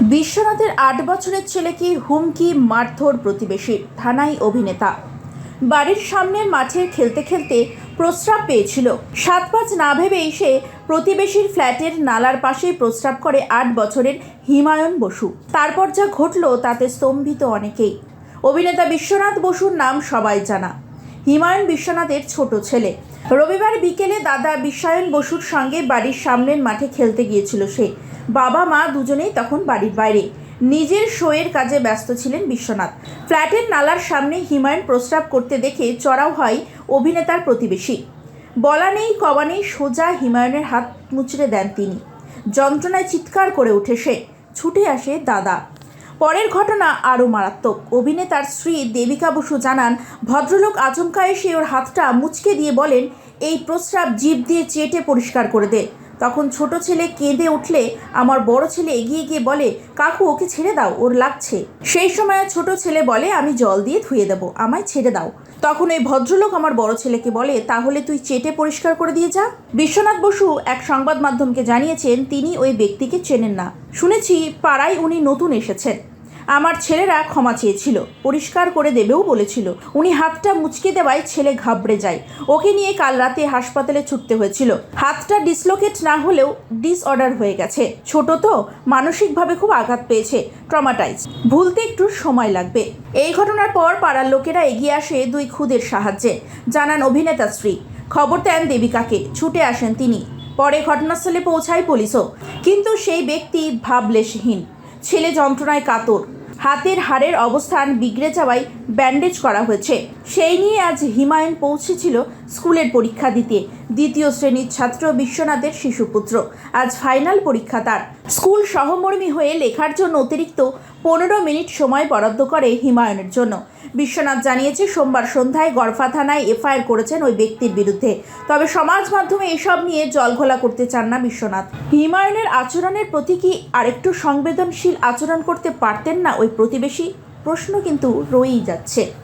বিশ্বনাথের আট বছরের ছেলেকে হুমকি মারধর প্রতিবেশীর থানায় অভিনেতা? বাড়ির সামনের মাঠে খেলতে খেলতে প্রস্রাব পেয়েছিল। সাত পাঁচ না ভেবেই সে প্রতিবেশীর ফ্ল্যাটের নালার পাশেই প্রস্রাব করে আট বছরের হিমায়ন বসু। তারপর যা ঘটল তাতে স্তম্ভিত অনেকেই। অভিনেতা বিশ্বনাথ বসুর নাম সবাই জানা। হিমায়ন বিশ্বনাথের ছোট ছেলে। রবিবার বিকেলে দাদা বিশ্বায়ন বসুর সঙ্গে বাড়ির সামনের মাঠে খেলতে গিয়েছিল সে। বাবা, মা দুজনেই তখন বাড়ির বাইরে। নিজের শোয়ের কাজে ব্যস্ত ছিলেন বিশ্বনাথ। ফ্ল্যাটের নালার সামনে হিমায়ন প্রস্রাব করতে দেখে চড়াও হয় অভিনেতার প্রতিবেশী। বলা নেই কবা নেই, সোজা হিমায়নের হাত মুচড়ে দেন তিনি। যন্ত্রণায় চিৎকার করে ওঠে সে। ছুটে আসে দাদা। পরের ঘটনা আরও মারাত্মক। অভিনেতার স্ত্রী দেবিকা বসু জানান, ভদ্রলোক আচমকা এসে ওর হাতটা মুচকে দিয়ে বলেন, এই প্রস্রাব জীব দিয়ে চেটে পরিষ্কার করে দে। তখন ছোট ছেলে কেঁদে উঠলে আমার বড় ছেলে এগিয়ে গিয়ে বলে, কাকু, ওকে ছেড়ে দাও, ওর লাগছে। সেই সময় ছোট ছেলে বলে, আমি জল দিয়ে ধুয়ে দেবো, আমায় ছেড়ে দাও। তখন ওই ভদ্রলোক আমার বড় ছেলেকে বলে, তাহলে তুই চেটে পরিষ্কার করে দিয়ে যা। বিশ্বনাথ বসু এক সংবাদ মাধ্যমকে জানিয়েছেন, তিনি ওই ব্যক্তিকে চেনেন না। শুনেছি, পাড়ায় উনি নতুন এসেছেন। আমার ছেলেরা ক্ষমা চেয়েছিল, পরিষ্কার করে দেবেও বলেছিল। উনি হাতটা মুচকে দেওয়ায় ছেলে ঘাবড়ে যায়। ওকে নিয়ে কাল রাতে হাসপাতালে ছুটতে হয়েছিল। হাতটা ডিসলোকেট না হলেও ডিসঅর্ডার হয়ে গেছে। ছোট তো, মানসিকভাবে খুব আঘাত পেয়েছে ট্রমাটাইজ ভুলতে একটু সময় লাগবে। এই ঘটনার পর পাড়ার লোকেরা এগিয়ে আসে দুই খুদের সাহায্যে। জানান অভিনেতা শ্রী। খবর দেন দেবিকাকে, ছুটে আসেন তিনি। পরে ঘটনাস্থলে পৌঁছায় পুলিশও। কিন্তু সেই ব্যক্তি ভাবলেশহীন। ছেলে যন্ত্রণায় কাতর। হাতের হাড়ের অবস্থান বিগড়ে যাওয়ায় ব্যান্ডেজ করা হয়েছে। সেই নিয়ে আজ হিমায়ন পৌঁছেছিল স্কুলের পরীক্ষা দিতে। দ্বিতীয় শ্রেণির ছাত্র বিশ্বনাথের শিশুপুত্র। আজ ফাইনাল পরীক্ষা তার। স্কুল সহমর্মী হয়ে লেখার জন্য অতিরিক্ত পনেরো মিনিট সময় বরাদ্দ করে হিমায়নের জন্য। বিশ্বনাথ জানিয়েছে, সোমবার সন্ধ্যায় গড়ফা থানায় এফআইআর করেছেন ওই ব্যক্তির বিরুদ্ধে। তবে সমাজ মাধ্যমে এসব নিয়ে জলঘোলা করতে চান না বিশ্বনাথ। হিমায়নের আচরণের প্রতি কি আরেকটু সংবেদনশীল আচরণ করতে পারতেন না ওই প্রতিবেশী? প্রশ্ন কিন্তু রয়েই যাচ্ছে।